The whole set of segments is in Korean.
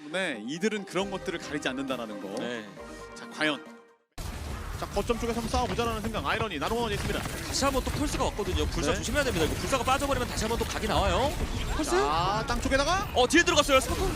때문에 이들은 그런 것들을 가리지 않는다라는 거. 네. 자 과연 자 거점 쪽에서 한번 싸워보자라는 생각 아이러니 나노원이 있습니다. 다시 한번 또 펄스가 왔거든요. 불사 네. 조심해야 됩니다. 이거 불사가 빠져버리면 다시 한번 또 각이 나와요. 펄스? 자땅 쪽에다가 어 뒤에 들어갔어요. 스파크.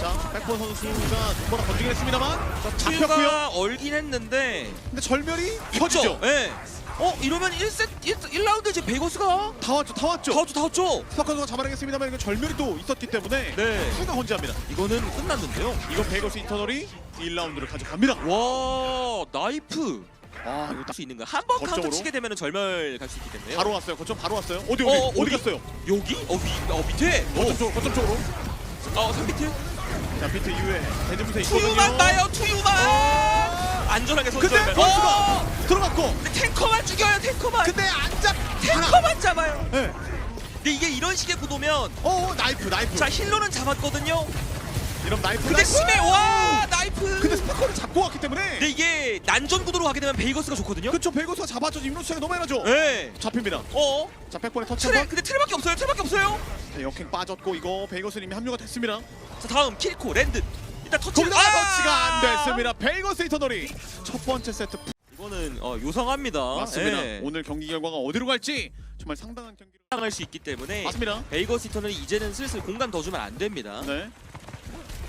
자 백본 선수가 두번나 건지긴 했습니다만 자, 잡혔고요. 튜가 얼긴 했는데 근데 절멸이. 펴지죠. 예. 어 이러면 1세 1, 1라운드 이제 베이거스가 다 왔죠, 다 왔죠. 다 왔죠 다 왔죠. 스파크 선수가 잡아내겠습니다만 이건 절멸이 또 있었기 때문에 네. 추가 혼지합니다. 이거는 끝났는데요. 이건 베이거스 인터널이 1라운드를 가져갑니다. 와 나이프 아 이거 할수 있는 거야. 한번 카운터 거점으로? 치게 되면 절멸 갈 수 있기 때문에. 바로 왔어요. 거점 바로 왔어요. 어디 어디 어, 어디, 어디? 갔어요? 여기? 어, 위, 어 밑에. 거점 쪽 거점 쪽으로. 어 3비트. 자 비트 이후에 대지부세 있거든요. 투유만 나요 투유만. 안전하게 근데. 버스가 어! 들어갔고 탱커만 죽여요 탱커만. 근데 안 잡. 하나. 탱커만 잡아요. 네. 근데 이게 이런 식의 구도면 어 나이프 나이프. 자 힐러는 잡았거든요. 이런 나이프. 근데. 심해 와 나이프. 근데 스파커를 잡고 왔기 때문에. 근데 이게 난전 구도로 가게 되면 베이거스가 좋거든요. 그쵸 베이거스가 잡았죠. 임로수 차가 너무 많아죠. 네. 잡힙니다. 어 자 백번에 터치 트레 한번. 근데 트레밖에 없어요 트레밖에 없어요. 자, 역행 빠졌고 이거 베이거스는 이미 합류가 됐습니다. 자 다음 킬코 랜드. 일단 터치. 거기다 아! 터치가 안 됐습니다. 베이거스 이터널이 첫 번째 세트 이거는 어, 요상합니다. 맞습니다. 예. 오늘 경기 결과가 어디로 갈지 정말 상당한 경기를 당할 수 있기 때문에 맞습니다. 베이거스 히터는 이제는 슬슬 공간 더 주면 안 됩니다. 네.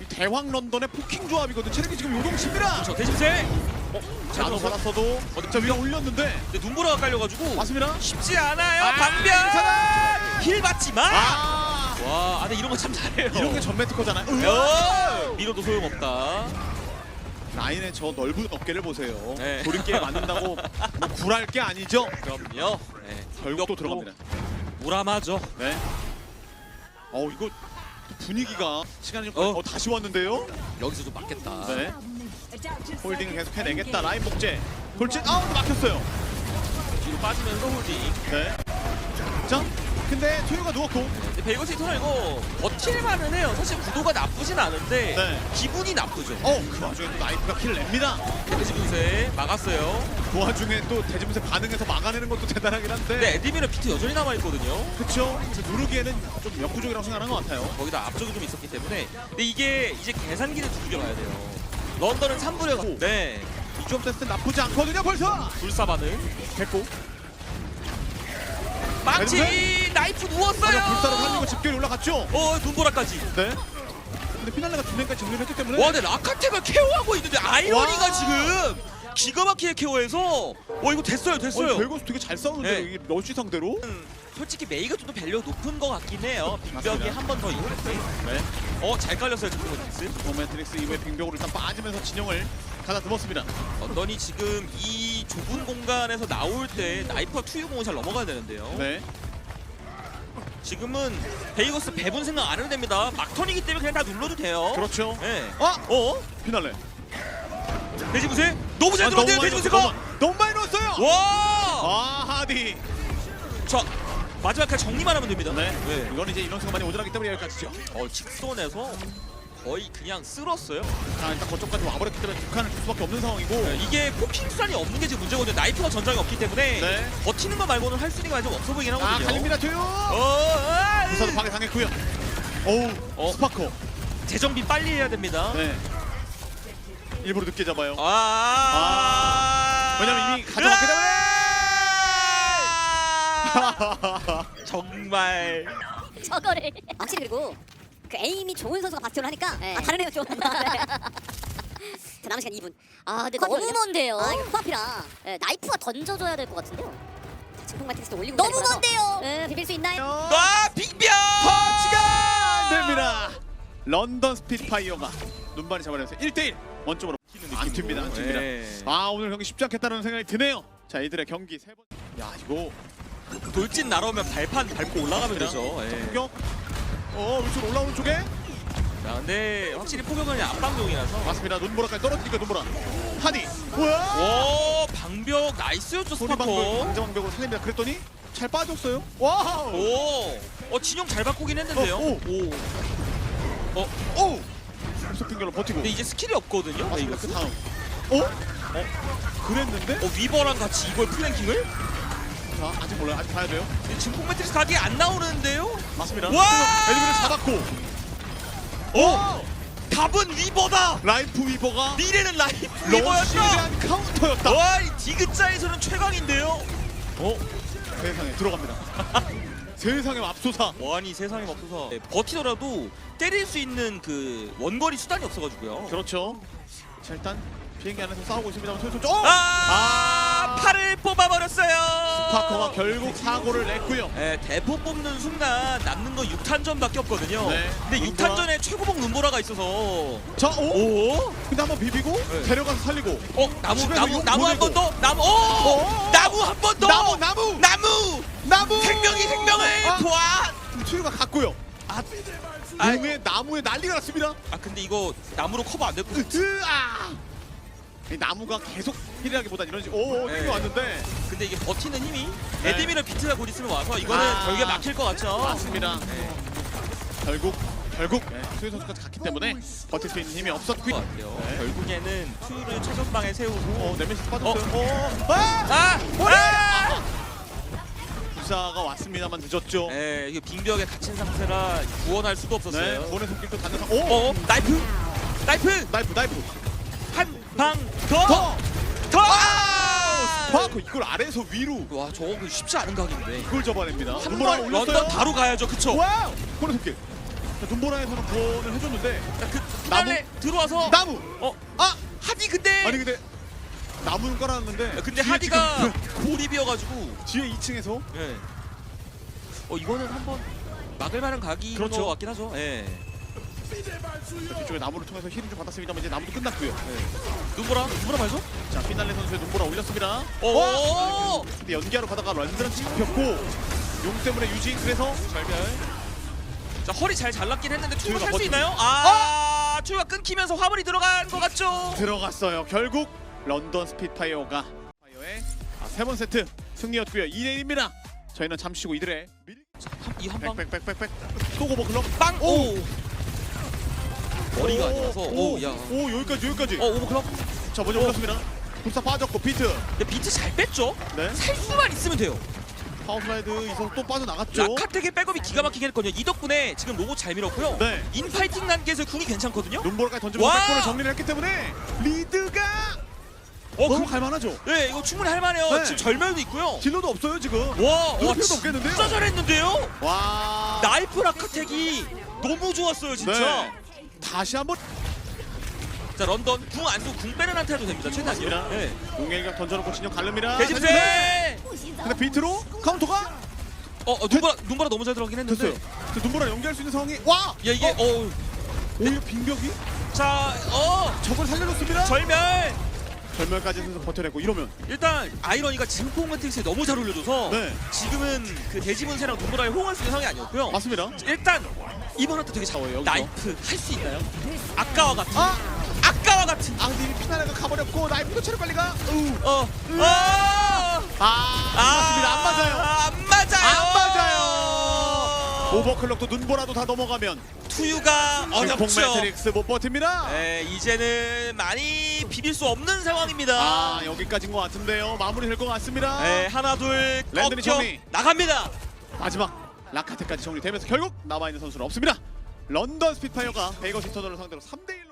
이 대왕 런던의 포킹 조합이거든. 체력이 지금 요동칩니다. 그렇죠. 대신세. 어, 자, 너잘 받았어도 자 위로 올렸는데 근데 눈보라가 깔려가지고 맞습니다. 쉽지 않아요. 아, 방변. 괜찮아. 힐 받지만. 아 와, 아, 근데 이런 거 참 잘해요. 이런 게 전매 특허잖아요. 어, 밀어도 소용없다. 라인의 저 넓은 어깨를 보세요. 네. 조립기에 맞는다고 뭐 굴할 게 아니죠. 그럼요. 네. 결국 또 공격도 들어갑니다. 무람하죠. 네. 어 이거 분위기가 시간이 좀 어. 어, 다시 왔는데요. 여기서 좀 맞겠다. 네. 홀딩을 계속 해내겠다. 라인 복제. 돌진 아웃 막혔어요. 뒤로 빠지면서 홀딩. 네. 자, 근데 소유가 누웠고. 베이거스 히터는 이거 버틸만은 해요. 사실 구도가 나쁘진 않은데 네. 기분이 나쁘죠. 어, 그 와중에 또 나이프가 킬을 냅니다. 데미지 분쇄 막았어요. 그 와중에 또 대지분세 반응해서 막아내는 것도 대단하긴 한데. 근데 에디미는 비트 여전히 남아있거든요. 그쵸. 그래서 누르기에는 좀 역부족이라고 생각하는 것 같아요. 거기다 앞쪽이 좀 있었기 때문에 근데 이게 이제 계산기를 두들겨가야 돼요. 런던은 3분에 오. 네. 이점 테스트 나쁘지 않거든요, 벌써. 불사 반응. 됐고. 마치 나이프 누웠어요. 불사로 살리고 집결이 올라갔죠. 어 눈보라까지. 네. 근데 피날레가 두 명까지 정리했기 때문에. 와, 근데 라카테가 케어하고 있는데 아이러니가 와. 지금 기가 막히게 케어해서 어 이거 됐어요, 됐어요. 어, 벨고스 되게 잘 싸우는데 네. 이 러쉬 상대로. 음, 솔직히 메이가 좀 더 밸류 높은 것 같긴 해요. 빅벽이 맞습니다. 한 번더 있는데. 네. 어, 잘 깔렸어요, 지금 스 도메트릭스 이후에 빙벽으로 일단 빠지면서 진영을 가다듬었습니다. 런던이 지금 이 좁은 공간에서 나올 때 나이프와 투유공을 잘 넘어가야 되는데요. 네. 지금은 베이거스 배분 생각 안 해도 됩니다. 막턴이기 때문에 그냥 다 눌러도 돼요. 그렇죠. 네. 아, 어? 피날레. 돼지무새? 너무 잘 아, 들어왔네요, 많이 돼지무새가! 넣었어요. 너무, 너무 많이 넣었어요. 와! 아, 하디. 자, 마지막까지 정리만 하면 됩니다. 네. 네. 이건 이제 이런 수가 많이 오전하기 때문에 여기까지죠. 어, 직선에서 거의 그냥 쓸었어요. 자, 일단 거쪽까지 와버렸기 때문에 두 칸을 줄 수밖에 없는 상황이고. 네, 이게 포킹 수단이 없는 게 지금 문제거든요. 나이프가 전장이 없기 때문에 네. 버티는 거 말고는 할 수 있는 게좀 없어 보이긴 아, 하거든요. 갈립니다, 투유. 어, 부사도 방해 당했고요. 어우, 어. 스파커. 재정비 빨리 해야 됩니다. 네. 일부러 늦게 잡아요. 아, 왜냐면 이미. 아! 정말 저거를 확실히 그리고 그 에임이 좋은 선수가 바스티온을 하니까 아 다른 애가 좀 자, 남은 시간 2분 아 근데 너무 먼데요 아 이거 코앞이라 예, 나이프가 던져줘야 될 것 같은데요 자, 증폭 마트리스도 올리고 너무 먼데요 예, 비빌 수 있나요? 아 빅병 터치가 안 됩니다. 런던 스피드파이어가 눈반이 잡아내서 1대1 원점으로 안 튑니다. 안 튑니다. 네. 아 오늘 경기 쉽지 않겠다는 생각이 드네요. 자 이들의 경기 세 번. 야 이거 돌진 날아오면 발판 밟고 올라가면 되죠. 예. 공격. 어 위쪽 올라오는 쪽에 자, 근데 확실히 포격은 압박용이라서. 맞습니다. 눈보라까지 떨어지니까 눈보라. 하디. 뭐야? 오 방벽 나이스였죠 소리방벽 스파커. 강제방벽으로 살립니다. 그랬더니 잘 빠졌어요. 와우. 오, 어 진영 잘 바꾸긴 했는데요. 어, 오. 오. 어, 오. 계속 빙결로 버티고. 근데 이제 스킬이 없거든요. 맞습니다. 그 다음. 어? 어? 그랬는데? 어 위버랑 같이 이걸 플랭킹을? 자 아직 몰라요. 아직 봐야 돼요. 지금 폭매트리스 각이 안 나오는데요? 맞습니다. 와! 에드비를 잡았고. 오! 답은 위버다. 라이프 위버가 미래는 라이프 러시에 위버였다. 대한 카운터였다. 와, 이 디귿자에서는 최강인데요. 어? 세상에 들어갑니다. 세상에 맙소사. 와니 세상에 없어서 네, 버티더라도 때릴 수 있는 그 원거리 수단이 없어가지고요. 그렇죠. 자 일단 비행기 안에서 싸우고 있습니다만 소리 어! 아, 팔을 뽑아버렸어요. 파커가 결국 사고를 냈고요. 네, 대포 뽑는 순간 남는 거 6탄전밖에 없거든요. 네. 근데 눈보라. 6탄전에 최고봉 눈보라가 있어서 자, 오. 오, 근데 한번 비비고 네. 데려가서 살리고. 어 나무 집에서 나무 욕 나무 한번 보내고. 더 나무 오 어. 나무 한 번 더 나무, 나무, 나무 나무. 생명이 생명을 아. 도와. 추리가 갔고요. 아, 아, 몸에 나무에 난리가 났습니다. 아 근데 이거 나무로 커버 안 됐고 으아! 이 나무가 계속 힐하기보단 이런 식으로 오, 네. 힘이 왔는데 근데 이게 버티는 힘이 네. 에드미럴 비트가 곧 있으면 와서 이거는 아. 결국에 막힐 것 같죠. 맞습니다. 네. 결국 결국 네, 수현 선수까지 갔기 때문에 버틸 수 있는 힘이 것 없었고요. 같아요. 네. 결국에는 투를 최전방에 세우고 어, 네메시스 빠졌어요. 어, 아! 아! 아! 부사가 왔습니다만 늦었죠. 네, 이게 빙벽에 갇힌 상태라 구원할 네, 없었어요. 본의 손길도 닿는 상. 오, 어, 나이프! 나이프! 나이프, 나이프. 한 방 더! 더. 더! 아! 이걸 아래에서 위로 와, 저거 그 쉽지 않은 각인데. 이걸 잡아냅니다. 한 눈보라 번 올렸어요. 런던 바로 가야죠, 그쵸? 와우! 자, 눈보라에서는 구원을 해줬는데 자, 그 나무? 들어와서 나무. 어, 아, 하디 근데 아니 근데 나무는 깔아놨는데. 근데 뒤에 하디가 지금 고립이어가지고 뒤에 2층에서 예. 어 이거는 한번 막을 만한 각이 그렇죠. 것 같긴 하죠. 예. 뒤쪽에 나무를 통해서 힐을 좀 받았습니다만 이제 나무도 끝났고요. 눈보라 눈보라 말죠? 자, 피날레 선수의 눈보라 올렸습니다. 오! 근데 연기하러 가다가 런드런 잡혔고 용 때문에 유지 그래서 절멸. 자 허리 잘 잘랐긴 했는데 투가 투유가 살수 버티고. 있나요? 아 투가 끊기면서 화물이 들어간 것 같죠? 들어갔어요. 결국 런던 스피드파이어가 파이어의 아, 세번 세트 승리였고요. 2대 1입니다. 저희는 잠시 쉬고 이들의 밀... 이 한 방. 백백백백백 소고버 클럽 빵! 오! 오! 머리가 오, 아니라서 오, 오, 야. 오 여기까지 여기까지. 어 오버클럽. 자 먼저 오. 올렸습니다. 불사 빠졌고 비트. 근데 비트 잘 뺐죠? 네. 살 수만 있으면 돼요. 파워슬라이드 이성 또 빠져나갔죠. 라카텍의 백업이 기가 막히게 했거든요. 이 덕분에 지금 로봇 잘 밀었고요. 네. 인파이팅 단계에서 궁이 괜찮거든요. 눈보라까지 던지면서 와! 백골을 정리를 했기 때문에 리드가 어, 너무 그, 갈만하죠. 네, 이거 충분히 할만해요. 네. 지금 절멸도 있고요. 딜러도 없어요 지금. 와, 와, 필요도 없겠는데요? 진짜 잘했는데요. 와. 나이프 라카텍이 너무 좋았어요, 진짜. 네. 다시 한번 자, 런던 궁 안쓰고 궁 빼는 한테 해도 됩니다. 최단이요. 맞습니다. 네. 용일각 던져놓고 진영 갈릅니다. 대집세. 근데 비트로 카운터가 어, 어 눈보라 눈보라 너무 잘 들어가긴 했는데. 됐어요. 그 눈보라 연기할 수 있는 상황이 와. 야, 이게 어, 어, 오히려 빙벽이 자, 어, 저걸 살려줬습니다. 절멸. 절멸까지 해서 버텨내고 이러면 일단 아이러니가 증폭 매트릭스에 너무 잘 올려줘서 네. 지금은 그 대지문세랑 눈보라에 호응할 수 있는 상황이 아니었고요. 맞습니다. 일단 이번 한테 되게 잘 어, 여기서. 나이프 할 수 있나요? 아까와 같은 아, 아까와 같은 아 근데 이미 피나레가 가버렸고 나이프도 체력 관리가 으. 어, 어, 아, 맞습니다. 안 맞아요. 안 맞아요. 안 맞아요. 오버클럭도 눈보라도 다 넘어가면 투유가 어렵죠. 매트릭스 못 버팁니다. 네, 이제는 많이 비빌 수 없는 상황입니다. 아 여기까지인 것 같은데요. 마무리 될 것 같습니다. 네, 하나 둘 랜드니 꺾여 정리. 나갑니다. 마지막 라카테까지 정리되면서 결국 남아있는 선수는 없습니다. 런던 스피파이어가 베이거스 인터널을 상대로 3대1